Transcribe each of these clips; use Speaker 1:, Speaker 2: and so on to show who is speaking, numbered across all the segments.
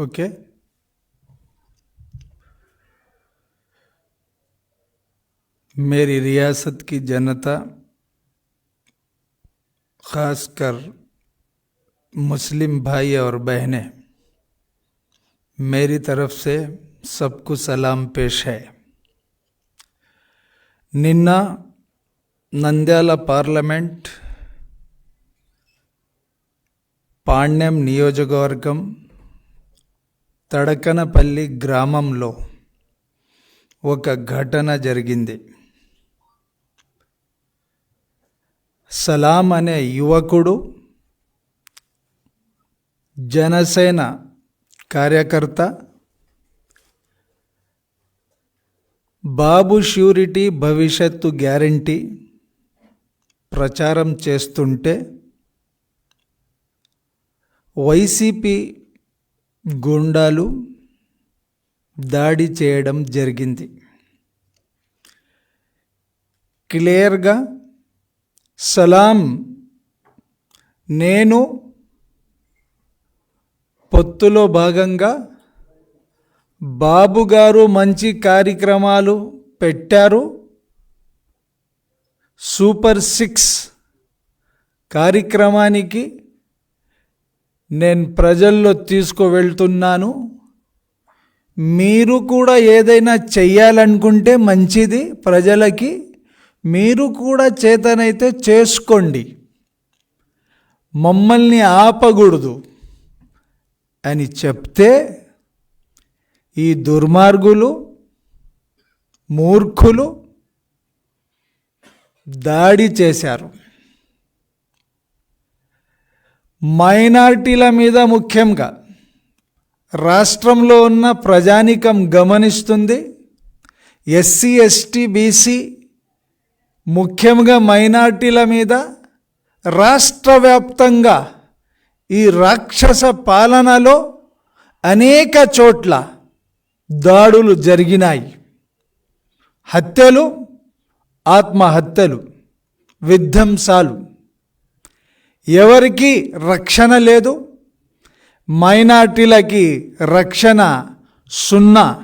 Speaker 1: Okay मेरी रियासत की जनता, खासकर मुस्लिम भाई और बहनें, मेरी तरफ़ से सबको सलाम पेश है। निन्ना नंद्याला पार्लियामेंट పాణ్యం నియోజకవర్గం తడకనపల్లి గ్రామంలో ఒక ఘటన జరిగింది. సలాం అనే యువకుడు జనసేన కార్యకర్త బాబు ష్యూరిటీ భవిష్యత్తు గ్యారంటీ ప్రచారం చేస్తుంటే వైసీపీ గుండాలు దాడి చేయడం జరిగింది. క్లియర్గా సలాం నేను పొత్తులో భాగంగా బాబు గారు మంచి కార్యక్రమాలు పెట్టారు. సూపర్ సిక్స్ కార్యక్రమానికి నేను ప్రజల్లో తీసుకువెళ్తున్నాను. మీరు కూడా ఏదైనా చెయ్యాలనుకుంటే మంచిది ప్రజలకి. మీరు కూడా చేతనైతే చేసుకోండి. మమ్మల్ని ఆపకూడదు అని చెప్తే ఈ దుర్మార్గులు మూర్ఖులు దాడి చేశారు. మైనార్టీల మీద ముఖ్యంగా రాష్ట్రంలో ఉన్న ప్రజానికం గమనిస్తుంది. ఎస్సీ ఎస్టీ బీసీ ముఖ్యంగా మైనార్టీల మీద రాష్ట్ర వ్యాప్తంగా ఈ రాక్షస పాలనలో అనేక చోట్ల దాడులు జరిగినాయి. హత్యలు ఆత్మహత్యలు విధ్వంసాలు. ఎవరికి రక్షణ లేదు? మైనార్టీలకి రక్షణ సున్నా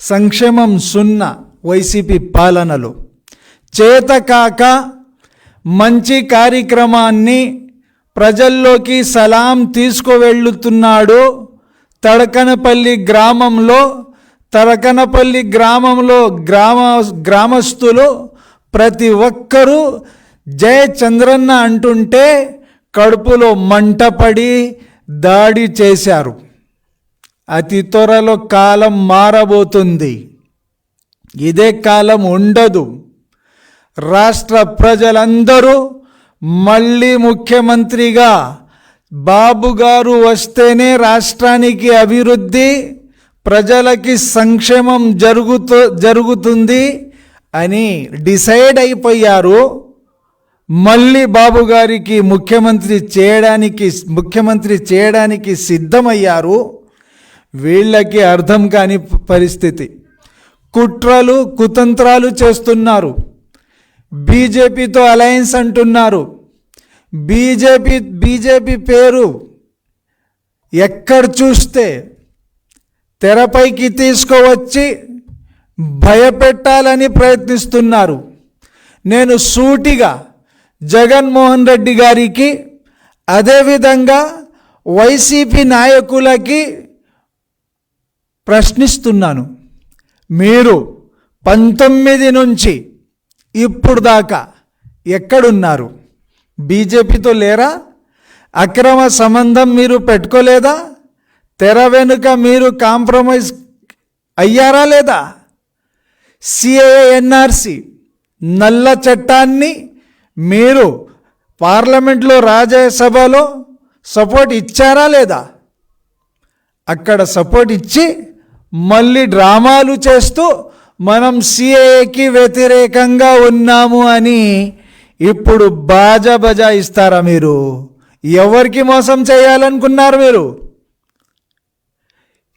Speaker 1: సంక్షేమం సున్నా వైసీపీ పాలనలు. చేతకాక మంచి కార్యక్రమాన్ని ప్రజల్లోకి సలాం తీసుకువెళ్ళుతున్నాడు తడకనపల్లి గ్రామంలో. తడకనపల్లి గ్రామంలో గ్రామ గ్రామస్తులు ప్రతి ఒక్కరూ జయ చంద్రన్న అంటుంటే కడుపులో మంటపడి దాడి చేశారు. అతి త్వరలో కాలం మారబోతుంది. ఇదే కాలం ఉండదు. రాష్ట్ర ప్రజలందరూ మళ్ళీ ముఖ్యమంత్రిగా బాబు గారు వస్తేనే రాష్ట్రానికి అభివృద్ధి ప్రజలకి సంక్షేమం జరుగుతూ జరుగుతుంది అని డిసైడ్ అయిపోయారు. మళ్ళీ బాబు గారికి ముఖ్యమంత్రి చేయడానికి ముఖ్యమంత్రి చేయడానికి సిద్ధమయ్యారు. వీళ్ళకి అర్థం కాని పరిస్థితి. కుట్రలు కుతంత్రాలు చేస్తున్నారు. బీజేపీతో అలయన్స్ అంటున్నారు. బీజేపీ బీజేపీ పేరు ఎక్కడ చూస్తే తెరపైకి తీసుకువచ్చి భయపెట్టాలని ప్రయత్నిస్తున్నారు. నేను సూటిగా జగన్మోహన్ రెడ్డి గారికి అదేవిధంగా వైసీపీ నాయకులకి ప్రశ్నిస్తున్నాను. మీరు పంతొమ్మిది నుంచి ఇప్పుడు దాకా ఎక్కడున్నారు? బీజేపీతో లేరా? అక్రమ సంబంధం మీరు పెట్టుకోలేదా? తెర వెనుక మీరు కాంప్రమైజ్ అయ్యారా లేదా? సిఏఎన్ఆర్సి నల్ల చట్టాన్ని మీరు పార్లమెంట్లో రాజ్యసభలో సపోర్ట్ ఇచ్చారా లేదా? అక్కడ సపోర్ట్ ఇచ్చి మళ్ళీ డ్రామాలు చేస్తూ మనం సిఏకి వ్యతిరేకంగా ఉన్నాము అని ఇప్పుడు బాజా బజా ఇస్తారా మీరు? ఎవరికి మోసం చేయాలనుకున్నారు మీరు?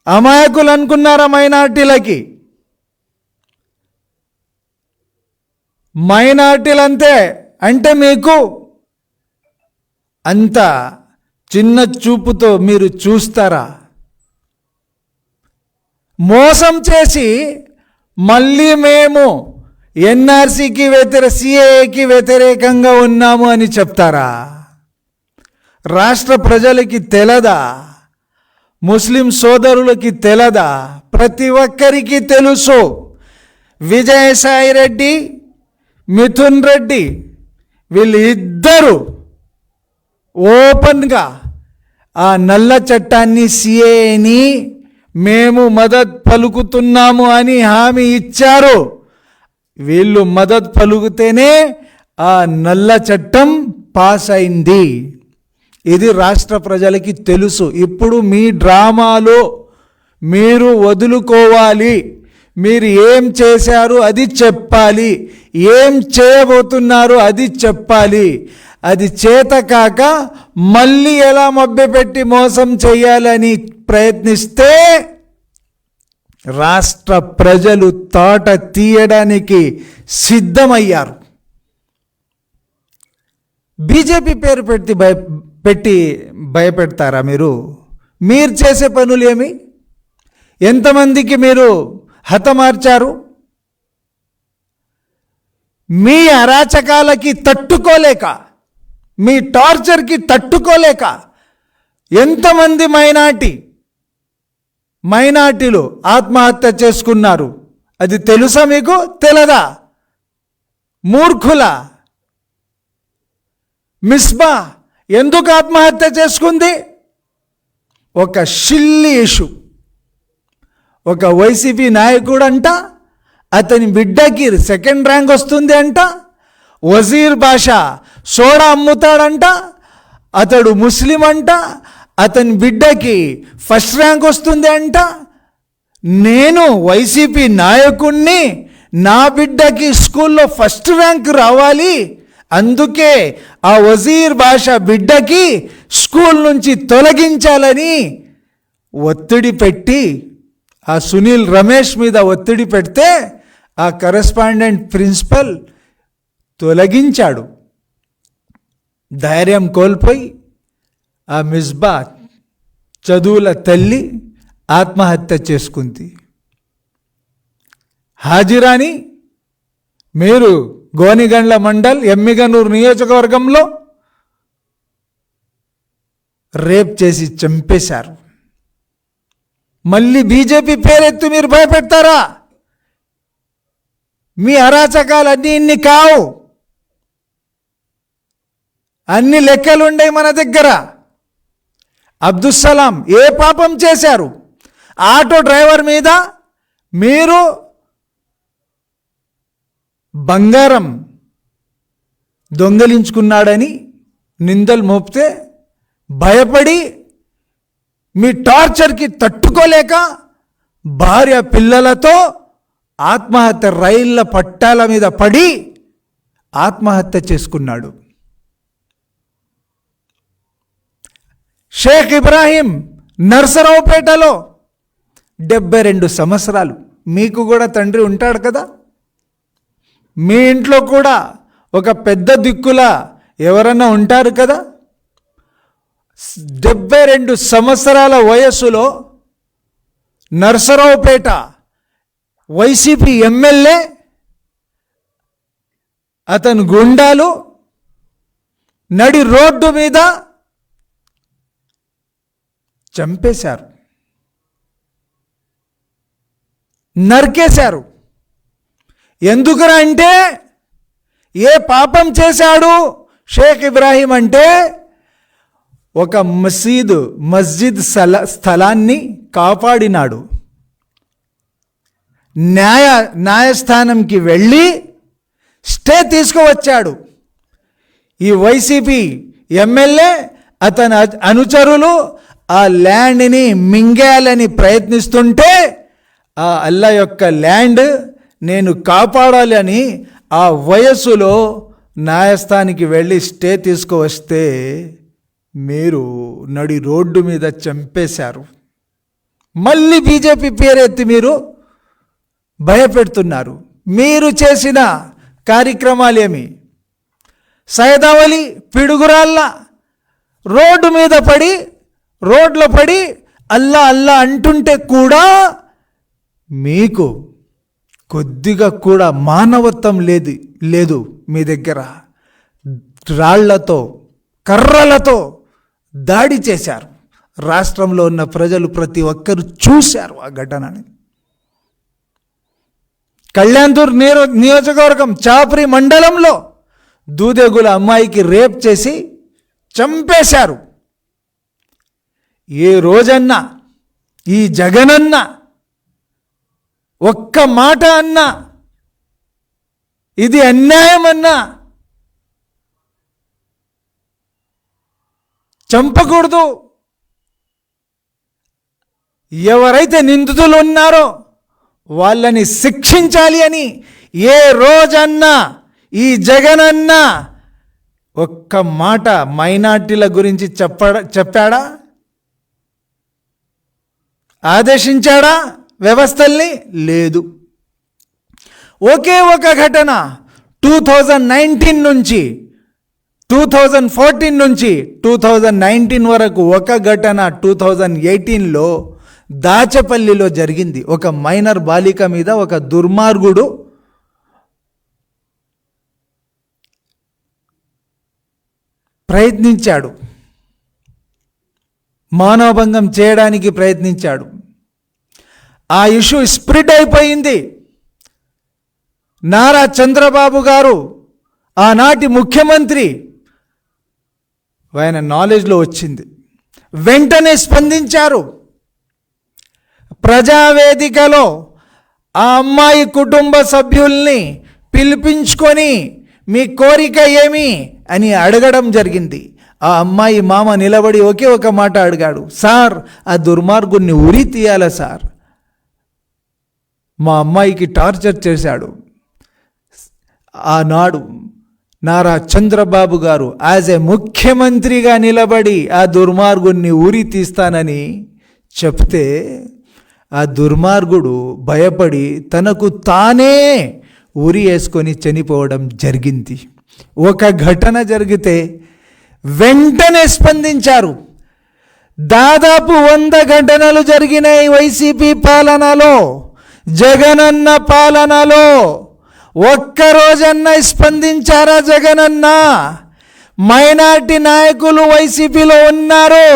Speaker 1: అమాయకులు అనుకున్నారా మైనార్టీలకి? మైనార్టీలంతే అంటే మీకు అంత చిన్న చూపుతో మీరు చూస్తారా? మోసం చేసి మళ్ళీ మేము ఎన్ఆర్సీకి వ్యతిరేక సిఏఏకి వ్యతిరేకంగా ఉన్నాము అని చెప్తారా? రాష్ట్ర ప్రజలకి తెలదా? ముస్లిం సోదరులకి తెలదా? ప్రతి ఒక్కరికి తెలుసు. విజయసాయి రెడ్డి మిథున్ రెడ్డి వీళ్ళు ఇద్దరు ఓపెన్గా ఆ నల్ల చట్టాన్ని సిఏని మేము మదత్ పలుకుతున్నాము అని హామీ ఇచ్చారు. వీళ్ళు మదత్ పలుకుతేనే ఆ నల్ల చట్టం పాస్ అయింది. ఇది రాష్ట్ర ప్రజలకి తెలుసు. ఇప్పుడు మీ డ్రామాలో మీరు వదులుకోవాలి. మీరు ఏం చేశారు అది చెప్పాలి. ఏం చేయబోతున్నారు అది చెప్పాలి. అది చేత కాక మళ్ళీ ఎలా మభ్యపెట్టి మోసం చేయాలని ప్రయత్నిస్తే రాష్ట్ర ప్రజలు తోట తీయడానికి సిద్ధమయ్యారు. బీజేపీ పేరు పెట్టి భయ పెట్టి భయపెడతారా మీరు? మీరు చేసే పనులు ఏమి? ఎంతమందికి మీరు హతమార్చారు. మీ అరాచకాలకి తట్టుకోలేక మీ టార్చర్కి తట్టుకోలేక ఎంతమంది మైనాటి మైనార్టీలు ఆత్మహత్య చేసుకున్నారు? అది తెలుసా మీకు? తెలదా? మూర్ఖుల మిస్బా ఎందుకు ఆత్మహత్య చేసుకుంది? ఒక షిల్లి ఇష్యూ. ఒక వైసీపీ నాయకుడు అంట అతని బిడ్డకి సెకండ్ ర్యాంక్ వస్తుంది అంట వజీర్ బాషా సోడా అమ్ముతాడంట అతడు ముస్లిం అంట అతని బిడ్డకి ఫస్ట్ ర్యాంక్ వస్తుంది అంట. నేను వైసీపీ నాయకుణ్ణి నా బిడ్డకి స్కూల్లో ఫస్ట్ ర్యాంక్ రావాలి. అందుకే ఆ వజీర్ భాష బిడ్డకి స్కూల్ నుంచి తొలగించాలని ఒత్తిడి పెట్టి ఆ సునీల్ రమేష్ మీద ఒత్తిడి పెడితే ఆ కరెస్పాండెంట్ ప్రిన్సిపల్ తొలగించాడు. ధైర్యం కోల్పోయి ఆ మిస్బా చదువుల తల్లి ఆత్మహత్య చేసుకుంది. హాజిరాని మీరు గోనిగండ్ల మండల్ ఎమ్మిగనూరు నియోజకవర్గంలో రేప్ చేసి చంపేశారు. మళ్ళీ బీజేపీ పేరెత్తి మీరు భయపెడతారా? మీ అరాచకాలు అన్నీ ఇన్ని కావు. అన్ని లెక్కలుండే మన దగ్గర. అబ్దుస్సలాం ఏ పాపం చేశారు? ఆటో డ్రైవర్ మీద మీరు బంగారం దొంగలించుకున్నాడని నిందలు మోపితే భయపడి మీ టార్చర్కి తట్టుకోలేక భార్య పిల్లలతో ఆత్మహత్య రైళ్ళ పట్టాల మీద పడి ఆత్మహత్య చేసుకున్నాడు. షేక్ ఇబ్రాహీం నర్సరావుపేటలో డెబ్బై రెండు సంవత్సరాలు. మీకు కూడా తండ్రి ఉంటాడు కదా? మీ ఇంట్లో కూడా ఒక పెద్ద దిక్కుల ఎవరన్నా ఉంటారు కదా? డెబ్బై రెండు సంవత్సరాల వయస్సులో నర్సరావుపేట వైసీపీ ఎమ్మెల్యే అతను గుండాలు నడి రోడ్డు మీద చంపేశారు. నరికేశారు. ఎందుకురా అంటే ఏ పాపం చేశాడు షేక్ ఇబ్రాహీం అంటే ఒక మసీదు మస్జిద్ స్థల స్థలాన్ని కాపాడినాడు. న్యాయ న్యాయస్థానంకి వెళ్ళి స్టే తీసుకువచ్చాడు. ఈ వైసీపీ ఎమ్మెల్యే అతని అనుచరులు ఆ ల్యాండ్ని మింగేయాలని ప్రయత్నిస్తుంటే ఆ అల్లా యొక్క ల్యాండ్ నేను కాపాడాలి అని ఆ వయస్సులో న్యాయస్థానికి వెళ్ళి స్టే తీసుకువస్తే మీరు నడి రోడ్డు మీద చంపేశారు. మళ్ళీ బీజేపీ పేరెత్తి మీరు భయపెడుతున్నారు. మీరు చేసిన కార్యక్రమాలేమి సైదావలి పిడుగురాళ్ళ రోడ్డు మీద పడి రోడ్లో పడి అల్లా అల్లా అంటుంటే కూడా మీకు కొద్దిగా కూడా మానవత్వం లేదు లేదు మీ దగ్గర. రాళ్ళతో కర్రలతో దాడి చేశారు. రాష్ట్రంలో ఉన్న ప్రజలు ప్రతి ఒక్కరు చూశారు ఆ ఘటనని. కళ్యాణ్దూర్ నియో నియోజకవర్గం చాపరి మండలంలో దూదేగుల అమ్మాయికి రేప్ చేసి చంపేశారు. ఏ రోజన్నా ఈ జగనన్న ఒక్క మాట అన్నా ఇది అన్యాయం అన్నా చంపకూడదు. ఎవరైతే నిందితులు ఉన్నారో వాళ్ళని శిక్షించాలి అని ఏ రోజన్నా ఈ జగనన్న ఒక్క మాట మైనార్టీల గురించి చెప్పడా చెప్పాడా? ఆదేశించాడా వ్యవస్థల్ని? లేదు. ఒకే ఒక ఘటన టూ థౌజండ్ నైన్టీన్ నుంచి టూ థౌజండ్ ఫోర్టీన్ నుంచి టూ థౌజండ్ నైన్టీన్ వరకు ఒక ఘటన టూ థౌజండ్ ఎయిటీన్లో దాచపల్లిలో జరిగింది. ఒక మైనర్ బాలిక మీద ఒక దుర్మార్గుడు ప్రయత్నించాడు. మానవభంగం చేయడానికి ప్రయత్నించాడు. ఆ ఇష్యూ స్ప్రిడ్ అయిపోయింది. నారా చంద్రబాబు గారు ఆనాటి ముఖ్యమంత్రి ఆయన నాలెడ్జ్లో వచ్చింది. వెంటనే స్పందించారు. ప్రజావేదికలో ఆ అమ్మాయి కుటుంబ సభ్యుల్ని పిలిపించుకొని మీ కోరిక ఏమి అని అడగడం జరిగింది. ఆ అమ్మాయి మామ నిలబడి ఒకే ఒక మాట అడిగాడు. సార్ ఆ దుర్మార్గుణ్ణి ఉరి తీయాలా సార్? మా అమ్మాయికి టార్చర్ చేశాడు. ఆనాడు నారా చంద్రబాబు గారు యాజ్ ఏ ముఖ్యమంత్రిగా నిలబడి ఆ దుర్మార్గుణ్ణి ఊరి తీస్తానని చెప్తే ఆ దుర్మార్గుడు భయపడి తనకు తానే ఉరి వేసుకొని చనిపోవడం జరిగింది. ఒక ఘటన జరిగితే వెంటనే స్పందించారు. దాదాపు వంద ఘటనలు జరిగినాయి వైసీపీ పాలనలో జగనన్న పాలనలో. ఒక్కరోజన్నా స్పందించారా జగనన్న? మైనార్టీ నాయకులు వైసీపీలో ఉన్నారు.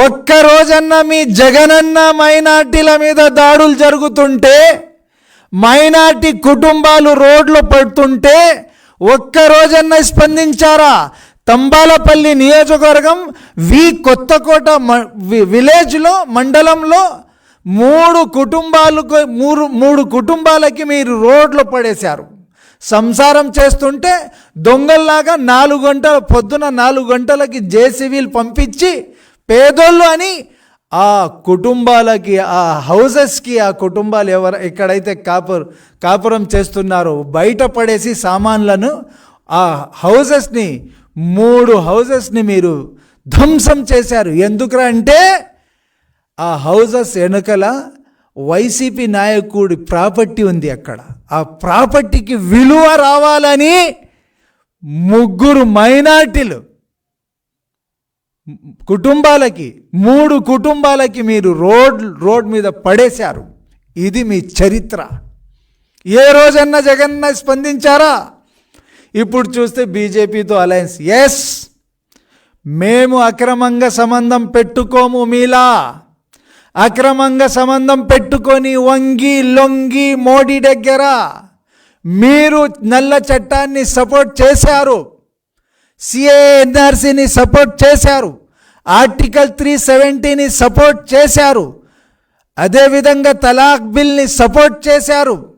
Speaker 1: ఒక్కరోజన్నా మీ జగనన్న మైనార్టీల మీద దాడులు జరుగుతుంటే మైనార్టీ కుటుంబాలు రోడ్లు పడుతుంటే ఒక్కరోజన్నా స్పందించారా? తంబాలపల్లి నియోజకవర్గం వి కొత్తకోట మ- వి- విలేజ్లో మండలంలో మూడు కుటుంబాలకు మూడు మూడు కుటుంబాలకి మీరు రోడ్లు పడేశారు. సంసారం చేస్తుంటే దొంగల్లాగా నాలుగు గంటల పొద్దున నాలుగు గంటలకి జేసీబీలు పంపించి పేదోళ్ళు అని ఆ కుటుంబాలకి ఆ హౌసెస్కి ఆ కుటుంబాలు ఎవరు ఎక్కడైతే కాపుర కాపురం చేస్తున్నారో బయట పడేసి సామాన్లను ఆ హౌసెస్ని మూడు హౌసెస్ని మీరు ధ్వంసం చేశారు. ఎందుకురా అంటే ఆ హౌజెస్ వెనుకల వైసీపీ నాయకుడి ప్రాపర్టీ ఉంది అక్కడ. ఆ ప్రాపర్టీకి విలువ రావాలని ముగ్గురు మైనార్టీలు కుటుంబాలకి మూడు కుటుంబాలకి మీరు రోడ్ రోడ్ మీద పడేశారు. ఇది మీ చరిత్ర. ఏ రోజన్నా జగన్న స్పందించారా? ఇప్పుడు చూస్తే బీజేపీతో అలయన్స్. ఎస్ మేము అక్రమంగా సంబంధం పెట్టుకోము మీలా. అక్రమంగా సంబంధం పెట్టుకొని వంగి లొంగి మోడీ దగ్గర మీరు నల్ల చట్టాన్ని సపోర్ట్ చేశారు. సిఏఎన్ఆర్సీని సపోర్ట్ చేశారు. ఆర్టికల్ త్రీ సెవెంటీని సపోర్ట్ చేశారు. అదేవిధంగా తలాక్ బిల్ని సపోర్ట్ చేశారు.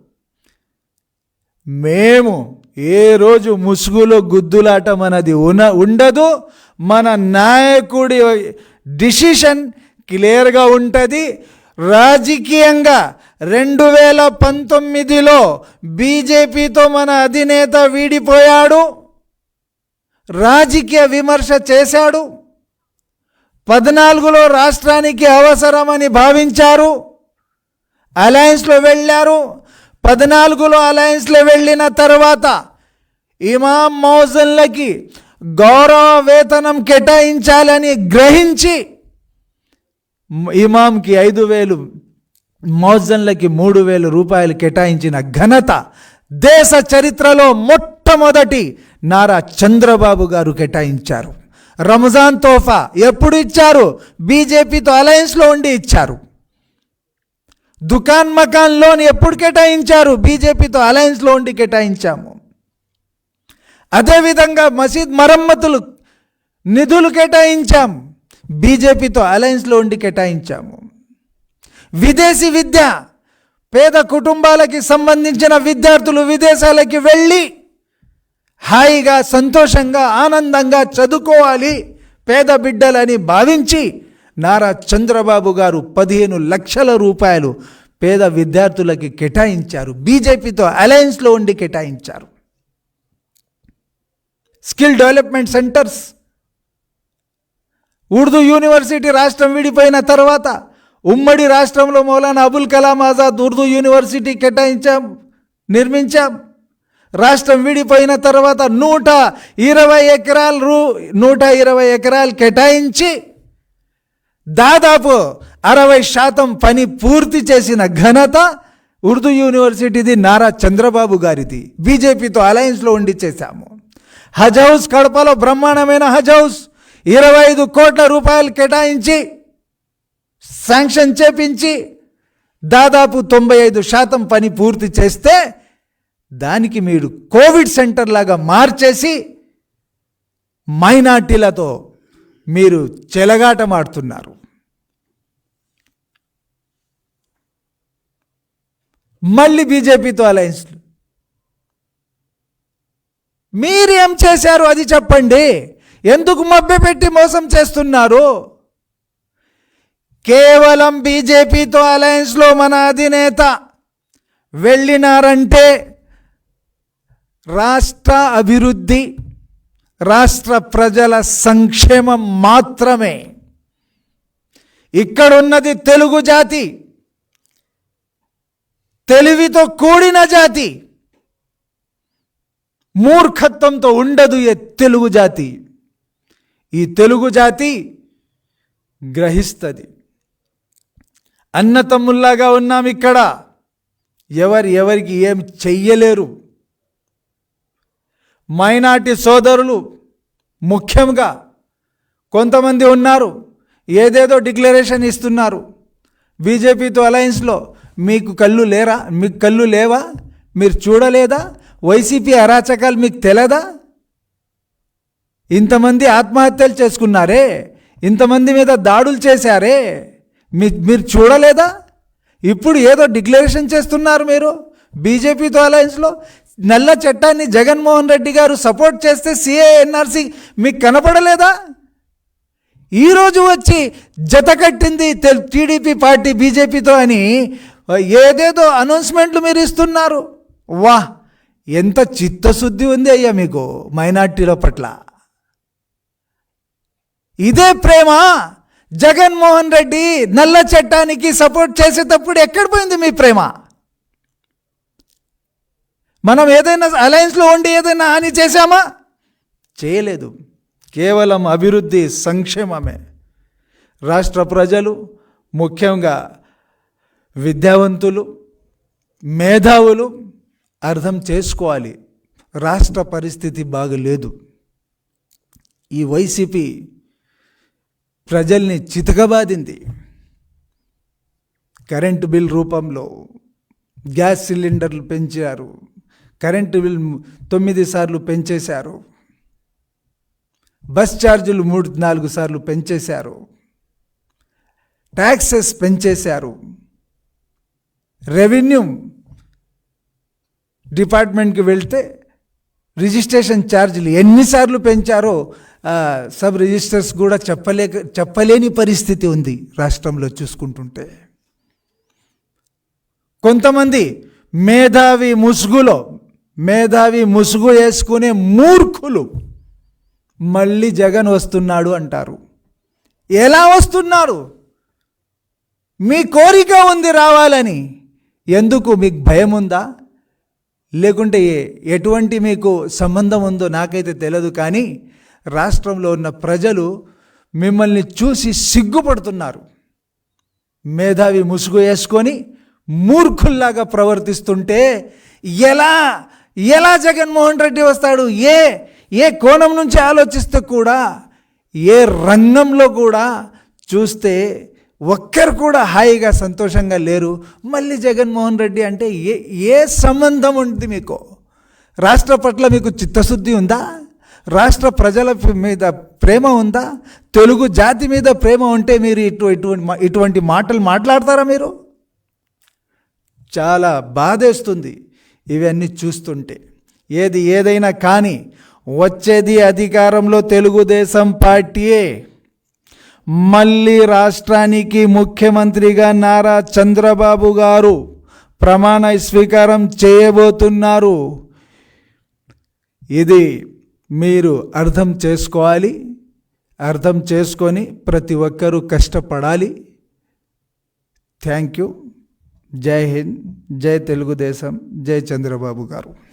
Speaker 1: మేము ఏ రోజు ముసుగులో గుద్దులాటం మనది ఉన ఉండదు. మన నాయకుడి డిసిషన్ క్లియర్గా ఉంటుంది. రాజకీయంగా రెండు వేల పంతొమ్మిదిలో బీజేపీతో మన అధినేత వీడిపోయాడు. రాజకీయ విమర్శ చేశాడు. పద్నాలుగులో రాష్ట్రానికి అవసరమని భావించారు. అలయన్స్లో వెళ్ళారు. పద్నాలుగులో అలయన్స్లో వెళ్ళిన తర్వాత ఇమాం మౌజన్లకి గౌరవ వేతనం కేటాయించాలని గ్రహించి ఇమాంకి ఐదు వేలు మౌజన్లకి మూడు వేలు రూపాయలు కేటాయించిన ఘనత దేశ చరిత్రలో మొట్టమొదటి నారా చంద్రబాబు గారు కేటాయించారు. రంజాన్ తోఫా ఎప్పుడు ఇచ్చారు? బీజేపీతో అలయన్స్లో ఉండి ఇచ్చారు. దుకాన్ మకాన్ లోన్ ఎప్పుడు కేటాయించారు? బీజేపీతో అలయన్స్లో ఉండి కేటాయించాము. అదేవిధంగా మసీద్ మరమ్మతులు నిధులు కేటాయించాము బీజేపీతో అలయన్స్లో ఉండి కేటాయించాము. విదేశీ విద్య పేద కుటుంబాలకి సంబంధించిన విద్యార్థులు విదేశాలకి వెళ్ళి హాయిగా సంతోషంగా ఆనందంగా చదువుకోవాలి పేద బిడ్డలని భావించి నారా చంద్రబాబు గారు పదిహేను లక్షల రూపాయలు పేద విద్యార్థులకి కేటాయించారు. బీజేపీతో అలయన్స్లో ఉండి కేటాయించారు. Skill development centres Urdu university రాష్ట్రం విడిపోయిన తర్వాత ఉమ్మడి రాష్ట్రంలో మౌలానా అబుల్ కలాం ఆజాద్ ఉర్దూ యూనివర్సిటీ కేటాయించాం నిర్మించాం. రాష్ట్రం విడిపోయిన తర్వాత నూట ఇరవై ఎకరాలు రూ నూట ఇరవై ఎకరాలు కేటాయించి దాదాపు అరవై శాతం పని పూర్తి చేసిన ఘనత ఉర్దూ యూనివర్సిటీది నారా చంద్రబాబు గారిది. బీజేపీతో అలయన్స్లో ఉండి చేశాము. హజ్ హౌస్ కడపలో బ్రహ్మాండమైన హజ్ హౌస్. ఇరవై ఐదు కోట్ల రూపాయలు కేటాయించి శాంక్షన్ చేపించి దాదాపు తొంభై ఐదు శాతం పని పూర్తి చేస్తే దానికి మీరు కోవిడ్ సెంటర్ లాగా మార్చేసి మైనార్టీలతో మీరు చెలగాటమాడుతున్నారు. మళ్ళీ బీజేపీతో అలయన్స్లు మీరేం చేశారు అది చెప్పండి. ఎందుకు మభ్యపెట్టి మోసం చేస్తున్నారు? కేవలం బీజేపీతో అలయన్స్లో మన అధినేత వెళ్ళినారంటే రాష్ట్ర అభివృద్ధి రాష్ట్ర ప్రజల సంక్షేమం మాత్రమే. ఇక్కడున్నది తెలుగు జాతి తెలివితో కూడిన జాతి మూర్ఖత్వంతో ఉండదు ఏ తెలుగు జాతి. ఈ తెలుగు జాతి గ్రహిస్తుంది. అన్నతమ్ముల్లాగా ఉన్నాం ఇక్కడ. ఎవరు ఎవరికి ఏం చెయ్యలేరు. మైనార్టీ సోదరులు ముఖ్యంగా కొంతమంది ఉన్నారు. ఏదేదో డిక్లరేషన్ ఇస్తున్నారు. బీజేపీతో అలయన్స్లో మీకు కళ్ళు లేరా? మీకు కళ్ళు లేవా? మీరు చూడలేదా? వైసీపీ అరాచకాలు మీకు తెలదా? ఇంతమంది ఆత్మహత్యలు చేసుకున్నారే? ఇంతమంది మీద దాడులు చేశారే? మీ మీరు చూడలేదా? ఇప్పుడు ఏదో డిక్లరేషన్ చేస్తున్నారు మీరు? బీజేపీతో అలయన్స్లో నల్ల చట్టాన్ని జగన్మోహన్ రెడ్డి గారు సపోర్ట్ చేస్తే సిఏ ఎన్ఆర్సీ మీకు కనపడలేదా? ఈరోజు వచ్చి జత కట్టింది టీడీపీ పార్టీ బీజేపీతో అని ఏదేదో అనౌన్స్మెంట్లు మీరు ఇస్తున్నారు. వా ఎంత చిత్తశుద్ధి ఉంది అయ్యా మీకు మైనార్టీల పట్ల. ఇదే ప్రేమ జగన్మోహన్ రెడ్డి నల్ల చట్టానికి సపోర్ట్ చేసేటప్పుడు ఎక్కడ పోయింది మీ ప్రేమ? మనం ఏదైనా అలయన్స్లో ఉండి ఏదైనా హాని చేశామా? చేయలేదు. కేవలం అభివృద్ధి సంక్షేమమే. రాష్ట్ర ప్రజలు ముఖ్యంగా విద్యావంతులు మేధావులు అర్థం చేసుకోవాలి. రాష్ట్ర పరిస్థితి బాగలేదు. ఈ వైసీపీ ప్రజల్ని చితకబాదింది. కరెంటు బిల్ రూపంలో గ్యాస్ సిలిండర్లు పెంచారు. కరెంటు బిల్ తొమ్మిది సార్లు పెంచేశారు. బస్ ఛార్జీలు మూడు నాలుగు సార్లు పెంచేశారు. ట్యాక్సెస్ పెంచేశారు. రెవెన్యూ డిపార్ట్మెంట్కి వెళ్తే రిజిస్ట్రేషన్ ఛార్జీలు ఎన్నిసార్లు పెంచారో సబ్ రిజిస్టర్స్ కూడా చెప్పలేక చెప్పలేని పరిస్థితి ఉంది రాష్ట్రంలో చూసుకుంటుంటే. కొంతమంది మేధావి ముసుగులో మేధావి ముసుగు వేసుకునే మూర్ఖులు మళ్ళీ జగన్ వస్తున్నాడు అంటారు. ఎలా వస్తున్నారు? మీ కోరిక ఉంది రావాలని. ఎందుకు మీకు భయం ఉందా? లేకుంటే ఎటువంటి మీకు సంబంధం ఉందో నాకైతే తెలియదు కానీ రాష్ట్రంలో ఉన్న ప్రజలు మిమ్మల్ని చూసి సిగ్గుపడుతున్నారు. మేధావి ముసుగు వేసుకొని మూర్ఖుల్లాగా ప్రవర్తిస్తుంటే ఎలా ఎలా జగన్మోహన్ రెడ్డి వస్తాడు? ఏ ఏ కోణం నుంచి ఆలోచిస్తే కూడా ఏ రంగంలో కూడా చూస్తే ఒక్కరు కూడా హాయిగా సంతోషంగా లేరు. మళ్ళీ జగన్మోహన్ రెడ్డి అంటే ఏ ఏ సంబంధం ఉంది మీకు? రాష్ట్ర పట్ల మీకు చిత్తశుద్ధి ఉందా? రాష్ట్ర ప్రజల మీద ప్రేమ ఉందా? తెలుగు జాతి మీద ప్రేమ ఉంటే మీరు ఇటు ఇటువంటి ఇటువంటి మాటలు మాట్లాడతారా మీరు? చాలా బాధేస్తుంది ఇవన్నీ చూస్తుంటే. ఏది ఏదైనా కానీ వచ్చేది అధికారంలో తెలుగుదేశం పార్టీయే. మళ్ళీ రాష్ట్రానికి ముఖ్యమంత్రిగా నారా చంద్రబాబు గారు ప్రమాణ స్వీకారం చేయబోతున్నారు. ఇది మీరు అర్థం చేసుకోవాలి. అర్థం చేసుకొని ప్రతి ఒక్కరూ కష్టపడాలి. Thank you. జై హింద్ జై తెలుగుదేశం జై చంద్రబాబు గారు.